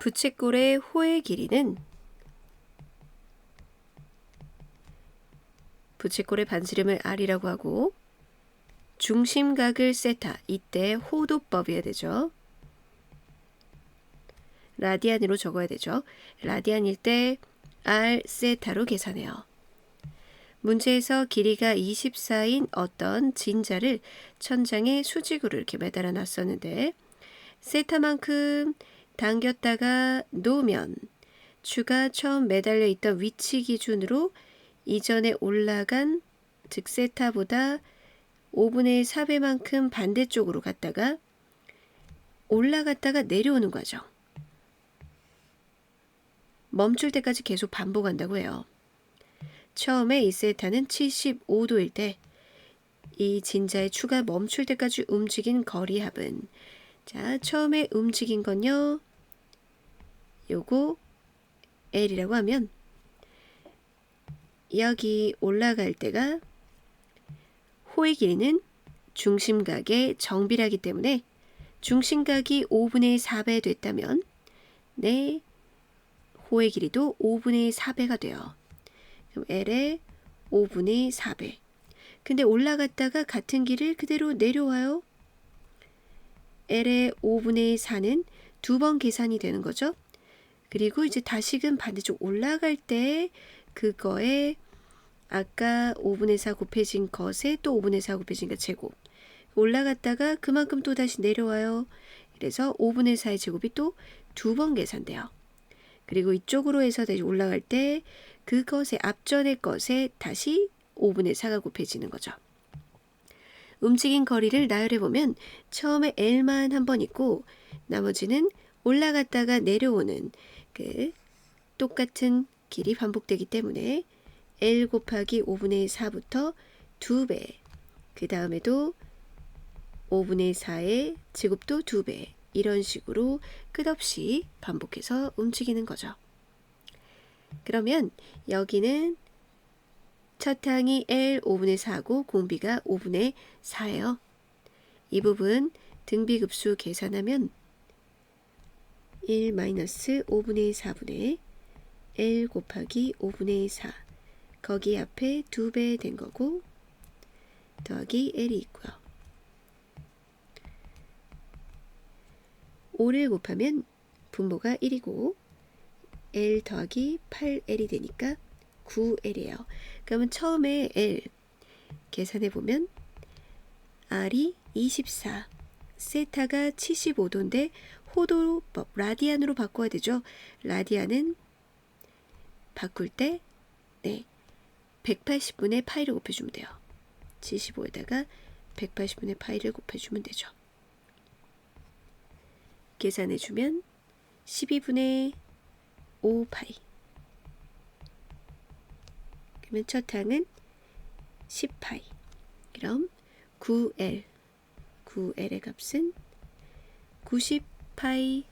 부채꼴의 호의 길이는 부채꼴의 반지름을 r이라고 하고 중심각을 세타 이때 호도법이어야 되죠. 라디안으로 적어야 되죠. 라디안일 때 r 세타로 계산해요. 문제에서 길이가 24인 어떤 진자를 천장에 수직으로 이렇게 매달아 놨었는데 세타만큼 당겼다가 놓으면 추가 처음 매달려 있던 위치 기준으로 이전에 올라간 즉 세타보다 5분의 4배만큼 반대쪽으로 갔다가 올라갔다가 내려오는 과정. 멈출 때까지 계속 반복한다고 해요. 처음에 이 세타는 75도일 때 이 진자의 추가 멈출 때까지 움직인 거리 합은 자 처음에 움직인 건요 요거 L이라고 하면 여기 올라갈 때가 호의 길이는 중심각의 정비라기 때문에 중심각이 5분의 4배 됐다면 네 호의 길이도 5분의 4배가 돼요. 그럼 L의 5분의 4배. 근데 올라갔다가 같은 길을 그대로 내려와요. L의 5분의 4는 두 번 계산이 되는 거죠. 그리고 이제 다시금 반대쪽 올라갈 때 그거에 아까 5분의 4 곱해진 것에 또 5분의 4 곱해진 것 제곱. 올라갔다가 그만큼 또 다시 내려와요. 그래서 5분의 4의 제곱이 또 두 번 계산돼요. 그리고 이쪽으로 해서 다시 올라갈 때 그것의 앞전의 것에 다시 5분의 4가 곱해지는 거죠. 움직인 거리를 나열해 보면 처음에 L만 한 번 있고 나머지는 올라갔다가 내려오는 그 똑같은 길이 반복되기 때문에 L 곱하기 5분의 4부터 2배 그 다음에도 5분의 4의 제곱도 2배 이런 식으로 끝없이 반복해서 움직이는 거죠. 그러면 여기는 첫 항이 L 5분의 4고 공비가 5분의 4예요. 이 부분 등비급수 계산하면 1 마이너스 5분의 4분의 L 곱하기 5분의 4 거기 앞에 2배 된 거고 더하기 L이 있고요. 5를 곱하면 분모가 1이고 L 더하기 8L이 되니까 9L이에요. 그러면 처음에 L 계산해 보면 R이 24, 세타가 75도인데 호도법 라디안으로 바꿔야 되죠. 라디안은 바꿀 때 네, 180분의 파이를 곱해주면 돼요. 75에다가 180분의 파이를 곱해주면 되죠. 계산해주면 12분의 5 파이 그러면 첫 항은 10파이 그럼 9L 9L의 값은 90파이